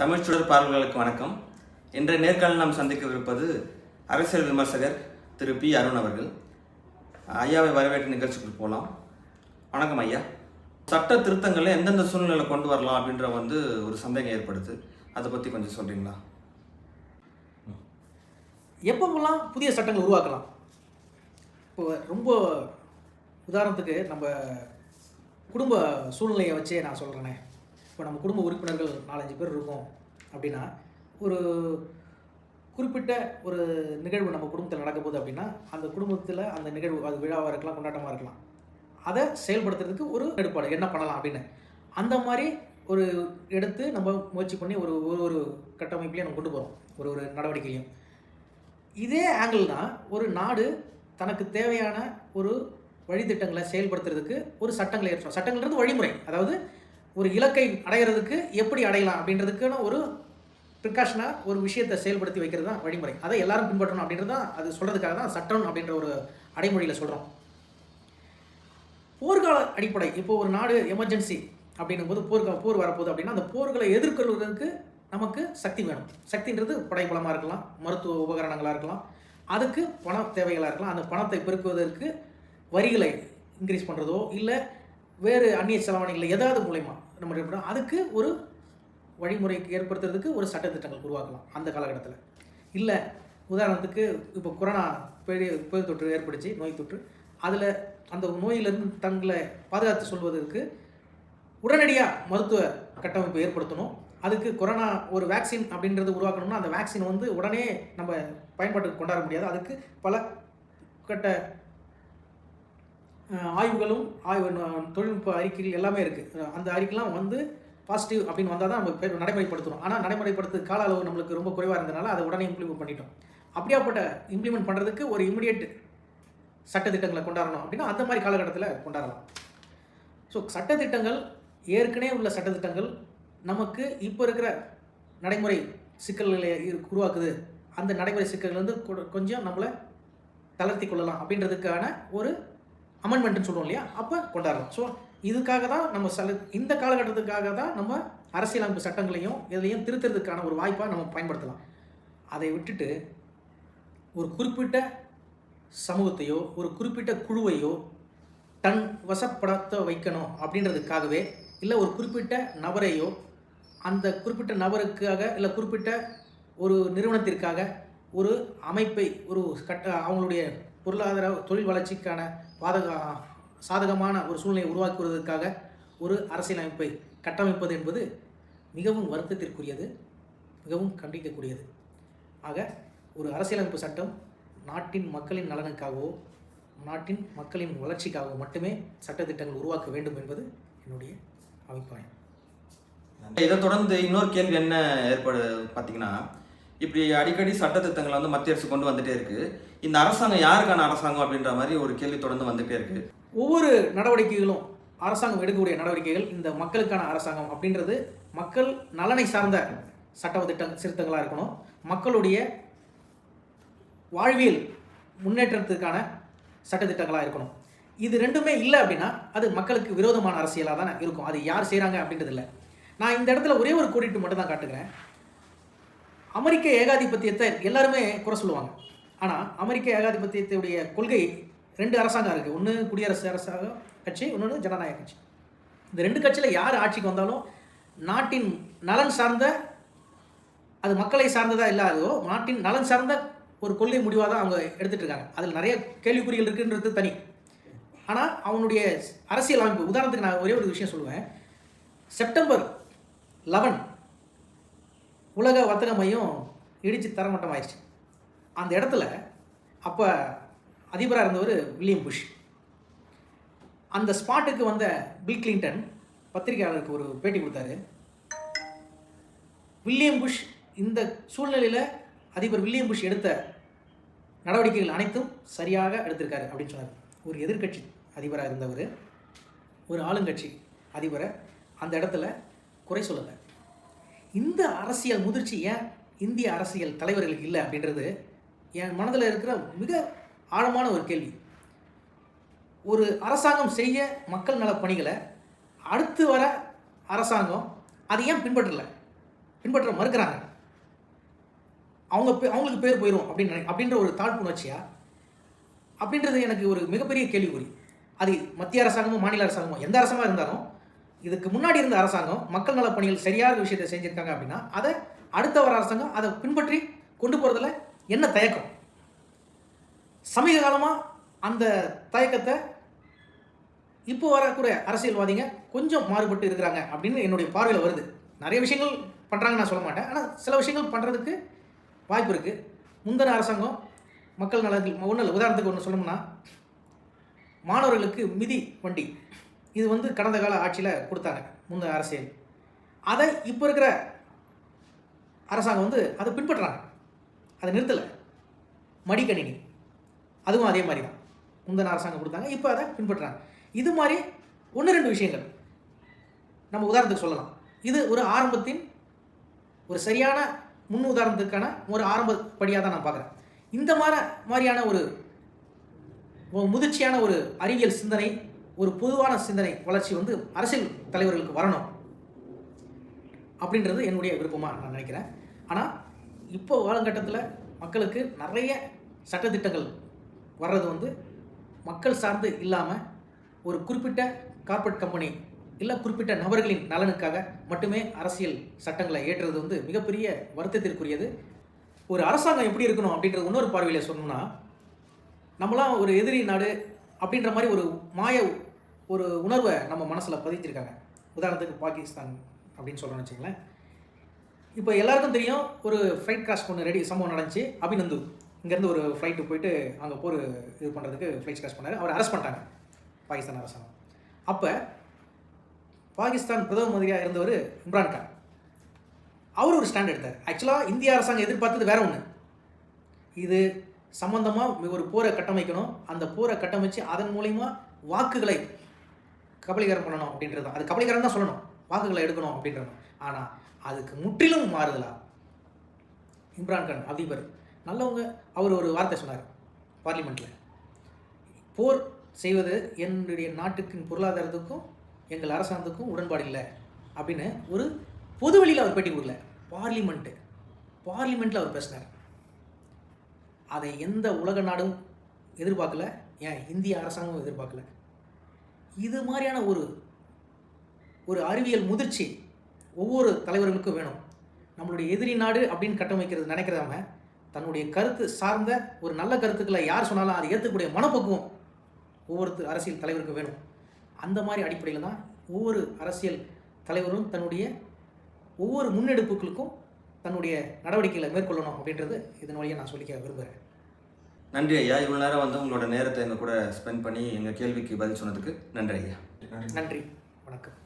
தமிழ் சுடர் பார்வையாளர்களுக்கு வணக்கம். இன்றைய நேர்காணல் நாம் சந்திக்கவிருப்பது அரசியல் விமர்சகர் திரு பி அருண் அவர்கள். ஐயாவை வரவேற்று நிகழ்ச்சிக்கு போகலாம் வணக்கம் ஐயா. சட்ட திருத்தங்களை எந்தெந்த சூழ்நிலையில் கொண்டு வரலாம் அப்படின்ற வந்து ஒரு சந்தேகம் ஏற்படுது. அதை பற்றி கொஞ்சம் சொல்கிறீங்களா எப்பப்பெல்லாம் புதிய சட்டங்கள் உருவாக்கலாம்? இப்போ ரொம்ப உதாரணத்துக்கு நம்ம குடும்ப சூழ்நிலையை வச்சே நான் சொல்கிறேனே இப்போ நம்ம குடும்ப உறுப்பினர்கள் நாலஞ்சு பேர் இருக்கோம் அப்படின்னா ஒரு குறிப்பிட்ட ஒரு நிகழ்வு நம்ம குடும்பத்தில் நடக்க போகுது அப்படின்னா அந்த குடும்பத்தில் அந்த நிகழ்வு அது விழாவாக இருக்கலாம் கொண்டாட்டமாக இருக்கலாம். அதை செயல்படுத்துறதுக்கு ஒரு எடுப்பாடு என்ன பண்ணலாம் அப்படின்னு. அந்த மாதிரி ஒரு எடுத்து நம்ம முயற்சி பண்ணி ஒரு ஒரு ஒரு கட்டமைப்புலேயும் நம்ம கொண்டு போகிறோம் ஒரு ஒரு நடவடிக்கையிலையும். இதே ஆங்கிள் தான் ஒரு நாடு தனக்கு தேவையான ஒரு வழித்திட்டங்களை செயல்படுத்துறதுக்கு ஒரு சட்டங்களை ஏற்றோம் சட்டங்கள்ன்றது வழிமுறை. அதாவது ஒரு இலக்கை அடையிறதுக்கு எப்படி அடையலாம் அப்படின்றதுக்கான ஒரு ப்ரிகாஷனாக ஒரு விஷயத்தை செயல்படுத்தி வைக்கிறது தான் வழிமுறை. அதை எல்லாரும் பின்பற்றணும் அப்படின்றது தான் அது சொல்கிறதுக்காக தான் சட்டம் அப்படின்ற ஒரு அடைமொழியில் சொல்கிறோம் போர்க்கால அடிப்படை. இப்போ ஒரு நாடு எமர்ஜென்சி அப்படின்னும் போது போர் போர் வரப்போகுது அப்படின்னா அந்த போர்களை எதிர்கொள்வதற்கு நமக்கு சக்தி வேணும். சக்தின்றது படைபலமாக இருக்கலாம் மருத்துவ உபகரணங்களாக இருக்கலாம் அதுக்கு பண தேவைகளாக இருக்கலாம் அந்த பணத்தை பெருக்குவதற்கு வரிகளை இன்க்ரீஸ் பண்ணுறதோ இல்லை வேறு அந்நிய செலவணிகளை ஏதாவது மூலயமா நம்ம இது அதுக்கு ஒரு வழிமுறை ஏற்படுத்துறதுக்கு ஒரு சட்டத்திட்டங்கள் உருவாக்கலாம் அந்த காலகட்டத்தில். இல்லை உதாரணத்துக்கு இப்போ கொரோனா பெரிய பெரிய தொற்று ஏற்படுச்சு நோய் தொற்று. அதில் அந்த நோயிலிருந்து தங்களை பாதுகாத்து சொல்வதற்கு உடனடியாக மருத்துவ கட்டமைப்பு ஏற்படுத்தணும். அதுக்கு கொரோனா ஒரு வேக்சின் அப்படின்றது உருவாக்கணும்னா அந்த வேக்சின் வந்து உடனே நம்ம பயன்பாட்டுக்கு கொண்டாட முடியாது. அதுக்கு பல கட்ட ஆய்வுகளும் ஆய்வு தொழில்நுட்ப அறிக்கைகள் எல்லாமே இருக்குது அந்த அறிக்கைலாம் வந்து பாசிட்டிவ் அப்படின்னு வந்தால் தான் நம்ம பே- ஆனால் நடைமுறைப்படுத்து கால அளவு நம்மளுக்கு ரொம்ப குறைவாக இருந்தனால அதை உடனே இம்ப்ளிமெண்ட் பண்ணிட்டோம். அப்படியாப்பட்ட இம்ப்ளிமெண்ட் பண்ணுறதுக்கு ஒரு இமிடியேட் சட்டத்திட்டங்களை கொண்டாடணும் அப்படின்னா அந்த மாதிரி காலகட்டத்தில் கொண்டாடலாம். ஸோ சட்டத்திட்டங்கள் ஏற்கனவே உள்ள சட்டத்திட்டங்கள் நமக்கு இப்போ இருக்கிற நடைமுறை சிக்கல்களை உருவாக்குது. அந்த நடைமுறை சிக்கல்கள் வந்து கொ- கொஞ்சம் நம்மளை தளர்த்தி கொள்ளலாம் அப்படின்றதுக்கான ஒரு அமெண்ட்மெண்ட்னு சொல்லுவோம் இல்லையா? அப்போ கொண்டாடுறோம். ஸோ இதுக்காக தான் நம்ம சில இந்த காலகட்டத்துக்காக தான் நம்ம அரசியலமைப்பு சட்டங்களையும் இதுலையும் திருத்துறதுக்கான ஒரு வாய்ப்பாக நம்ம பயன்படுத்தலாம். அதை விட்டுட்டு ஒரு குறிப்பிட்ட சமூகத்தையோ ஒரு குறிப்பிட்ட குழுவையோ தன் வசப்படுத்த வைக்கணும் அப்படின்றதுக்காகவே இல்லை ஒரு குறிப்பிட்ட நபரையோ அந்த குறிப்பிட்ட நபருக்காக இல்லை குறிப்பிட்ட ஒரு நிறுவனத்திற்காக ஒரு அமைப்பை ஒரு கட்ட அவங்களுடைய பொருளாதார தொழில் வளர்ச்சிக்கான பாதகா சாதகமான ஒரு சூழ்நிலையை உருவாக்குவதற்காக ஒரு அரசியலமைப்பை கட்டமைப்பது என்பது மிகவும் வருத்தத்திற்குரியது மிகவும் கண்டிக்கக்கூடியது. ஆக ஒரு அரசியலமைப்பு சட்டம் நாட்டின் மக்களின் நலனுக்காகவோ நாட்டின் மக்களின் வளர்ச்சிக்காகவோ மட்டுமே சட்டத்திட்டங்கள் உருவாக்க வேண்டும் என்பது என்னுடைய அபிப்பிராயம். இதை தொடர்ந்து இன்னொரு கேள்வி என்ன ஏற்படு பார்த்தீங்கன்னா இப்படி அடிக்கடி சட்டத்திட்டங்களை வந்து மத்திய அரசு கொண்டு வந்துட்டே இருக்கு. இந்த அரசாங்கம் யாருக்கான அரசாங்கம் அப்படின்ற மாதிரி ஒரு கேள்வி தொடர்ந்து வந்துட்டே இருக்கு. ஒவ்வொரு நடவடிக்கைகளும் அரசாங்கம் எடுக்கக்கூடிய நடவடிக்கைகள் இந்த மக்களுக்கான அரசாங்கம் அப்படின்றது மக்கள் நலனை சார்ந்த சட்ட திட்ட திருத்தங்களாக இருக்கணும். மக்களுடைய வாழ்வியல் முன்னேற்றத்துக்கான சட்டத்திட்டங்களாக இருக்கணும். இது ரெண்டுமே இல்லை அப்படின்னா அது மக்களுக்கு விரோதமான அரசியலாக தானே இருக்கும். அது யார் செய்கிறாங்க அப்படின்றது இல்லை. நான் இந்த இடத்துல ஒரே ஒரு கூட்டிட்டு மட்டும் தான் காட்டுகிறேன். அமெரிக்க ஏகாதிபத்தியத்தை எல்லாருமே குறை சொல்லுவாங்க. ஆனால் அமெரிக்க ஏகாதிபத்தியத்துடைய கொள்கை ரெண்டு அரசாங்கம் இருக்குது ஒன்று குடியரசு அரசாங்க கட்சி இன்னொன்று ஜனநாயக கட்சி. இந்த ரெண்டு கட்சியில் யார் ஆட்சிக்கு வந்தாலும் நாட்டின் நலன் சார்ந்த அது மக்களை சார்ந்ததாக இல்லாதோ நாட்டின் நலன் சார்ந்த ஒரு கொள்கை முடிவாக தான் அவங்க எடுத்துகிட்டு இருக்காங்க. அதில் நிறைய கேள்விக்குறிகள் இருக்குன்றது தனி. ஆனால் அவனுடைய அரசியல் அமைப்பு உதாரணத்துக்கு நான் ஒரே ஒரு விஷயம் சொல்லுவேன். செப்டம்பர் லெவன் உலக வர்த்தக மையம் இடித்து தரமட்டமாயிடுச்சு. அந்த இடத்துல அப்போ அதிபராக இருந்தவர் வில்லியம் புஷ். அந்த ஸ்பாட்டுக்கு வந்த பில் கிளின்டன் பத்திரிகையாளருக்கு ஒரு பேட்டி கொடுத்தாரு. வில்லியம் புஷ் இந்த சூழ்நிலையில் அதிபர் வில்லியம் புஷ் எடுத்த நடவடிக்கைகள் அனைத்தும் சரியாக எடுத்திருக்காரு அப்படின்னு சொன்னார். ஒரு எதிர்க்கட்சி அதிபராக இருந்தவர் ஒரு ஆளுங்கட்சி அதிபரை அந்த இடத்துல குறை சொல்லலை. இந்த அரசியல் முதிர்ச்சி ஏன் இந்திய அரசியல் தலைவர்களுக்கு இல்லை அப்படின்றது என் மனதில் இருக்கிற மிக ஆழமான ஒரு கேள்வி. ஒரு அரசாங்கம் செய்ய மக்கள் நல பணிகளை அடுத்து வர அரசாங்கம் அதை ஏன் பின்பற்றலை? பின்பற்ற மறுக்கிறாங்க. அவங்க பே- அவங்களுக்கு பேர் போயிடும் அப்படின்னு அப்படின்ற ஒரு தாழ்ப்புணர்ச்சியா? அப்படின்றது எனக்கு ஒரு மிகப்பெரிய கேள்விக்குறி. அது மத்திய அரசாங்கமோ மாநில அரசாங்கமோ எந்த அரசாங்கமாக இருந்தாலும் இதுக்கு முன்னாடி இருந்த அரசாங்கம் மக்கள் நல பணிகள் சரியான விஷயத்தை செஞ்சுருக்காங்க அப்படின்னா அதை அடுத்த வர அரசாங்கம் அதை பின்பற்றி கொண்டு போகிறதுல என்ன தயக்கம்? சமீப காலமாக அந்த தயக்கத்தை இப்போ வரக்கூடிய அரசியல்வாதிங்க கொஞ்சம் மாறுபட்டு இருக்கிறாங்க அப்படின்னு என்னுடைய பார்வையில் வருது. நிறைய விஷயங்கள் பண்ணுறாங்கன்னு நான் சொல்ல மாட்டேன். ஆனால் சில விஷயங்கள் பண்ணுறதுக்கு வாய்ப்பு இருக்குது முந்தின அரசாங்கம் மக்கள் நலத்தில் ஒன்றும் இல்லை உதாரணத்துக்கு ஒன்று சொல்லணும்னா மாணவர்களுக்கு மிதி வண்டி. இது வந்து கடந்த கால ஆட்சியில் கொடுத்தாங்க முந்தைய அரசியல். அதை இப்போ இருக்கிற அரசாங்கம் வந்து அதை பின்பற்றுறாங்க அதை நிறுத்தலை. மடிக்கணினி. அதுவும் அதே மாதிரி தான். முந்தின அரசாங்கம் கொடுத்தாங்க இப்போ அதை பின்பற்றுறாங்க இது மாதிரி ஒன்று ரெண்டு விஷயங்கள். நம்ம உதாரணத்துக்கு சொல்லலாம். இது ஒரு ஆரம்பத்தின் ஒரு சரியான முன் உதாரணத்துக்கான ஒரு ஆரம்ப படியாக தான் நான் பார்க்குறேன். இந்த மாதிரி மாதிரியான ஒரு ஒரு முதிர்ச்சியான ஒரு அறிவியல் சிந்தனை ஒரு பொதுவான சிந்தனை வளர்ச்சி வந்து அரசியல் தலைவர்களுக்கு வரணும். அப்படின்றது என்னுடைய விருப்பமாக நான் நினைக்கிறேன். ஆனால் இப்போ காலகட்டத்தில் மக்களுக்கு நிறைய சட்டத்திட்டங்கள் வர்றது வந்து மக்கள் சார்ந்து இல்லாமல் ஒரு குறிப்பிட்ட கார்ப்பரேட் கம்பெனி இல்லை குறிப்பிட்ட நபர்களின் நலனுக்காக மட்டுமே அரசியல் சட்டங்களை ஏற்றுறது வந்து மிகப்பெரிய வருத்தத்திற்குரியது. ஒரு அரசாங்கம் எப்படி இருக்கணும் அப்படின்றது இன்னொரு பார்வையில் சொன்னோம்னா நம்மளாம் ஒரு எதிரி நாடு அப்படின்ற மாதிரி ஒரு மாய ஒரு உணர்வை நம்ம மனசில் பதிச்சிருக்காங்க. உதாரணத்துக்கு பாகிஸ்தான் அப்படின்னு சொல்கிறோம்னு வச்சுங்களேன் இப்போ எல்லாருக்கும் தெரியும் ஒரு ஃப்ளைட் கிராஷ் ஒன்று ரெடி சம்பவம் நடந்துச்சு. அபிநந்து. இங்கேருந்து ஒரு ஃப்ளைட்டு போயிட்டு அங்கே போர் இது பண்ணுறதுக்கு ஃப்ளைட் கிராஷ் பண்ணார். அவர் அரெஸ்ட் பண்ணிட்டாங்க பாகிஸ்தான் அரசாங்கம். அப்போ பாகிஸ்தான் பிரதம மந்திரியாக இருந்தவர் இம்ரான்கான் அவர் ஒரு ஸ்டாண்ட் எடுத்தார். ஆக்சுவலாக இந்திய அரசாங்கம் எதிர்பார்த்தது வேற ஒன்று இது சம்மந்தமாக ஒரு போரை கட்டமைக்கணும். அந்த போரை கட்டமைச்சு அதன் மூலயமா வாக்குகளை கபலீகரம் பண்ணணும் அப்படின்றது அது கபலீகரம் தான் சொல்லணும். வாக்குகளை எடுக்கணும் அப்படின்றது ஆனால் அதுக்கு முற்றிலும் மாறுதலா? இம்ரான்கான் அதிபர். நல்லவங்க அவர் ஒரு வார்த்தை சொன்னார் பார்லிமெண்ட்டில் போர் செய்வது என்னுடைய நாட்டுக்கின் பொருளாதாரத்துக்கும் எங்கள் அரசாங்கத்துக்கும் உடன்பாடு இல்லை அப்படின்னு ஒரு பொது வெளியில் அவர் பேட்டி கொடுக்கல. பார்லிமெண்ட்டு பார்லிமெண்ட்டில் அவர் பேசினார். அதை எந்த உலக நாடும் எதிர்பார்க்கல. ஏன் இந்திய அரசாங்கமும் எதிர்பார்க்கல. இது மாதிரியான ஒரு ஒரு அறிவியல் முதிர்ச்சி ஒவ்வொரு தலைவர்களுக்கும் வேணும். நம்மளுடைய எதிரி நாடு அப்படின்னு கட்டமைக்கிறது நினைக்கிறவங்க தன்னுடைய கருத்து சார்ந்த ஒரு நல்ல கருத்துக்களை யார் சொன்னாலும் அதை ஏற்றக்கூடிய மனப்பக்குவம் ஒவ்வொரு அரசியல் தலைவருக்கும் வேணும். அந்த மாதிரி அடிப்படையில் தான் ஒவ்வொரு அரசியல் தலைவரும் தன்னுடைய ஒவ்வொரு முன்னெடுப்புகளுக்கும் தன்னுடைய நடவடிக்கைகளை மேற்கொள்ளணும் அப்படின்றது இதன் வழியாக நான் சொல்லிக்க விரும்புகிறேன் நன்றி ஐயா. இவ்வளோ நேரம் வந்து உங்களோட நேரத்தை எங்கள் கூட ஸ்பெண்ட் பண்ணி எங்கள் கேள்விக்கு பதில் சொன்னதுக்கு நன்றி ஐயா. நன்றி. வணக்கம்.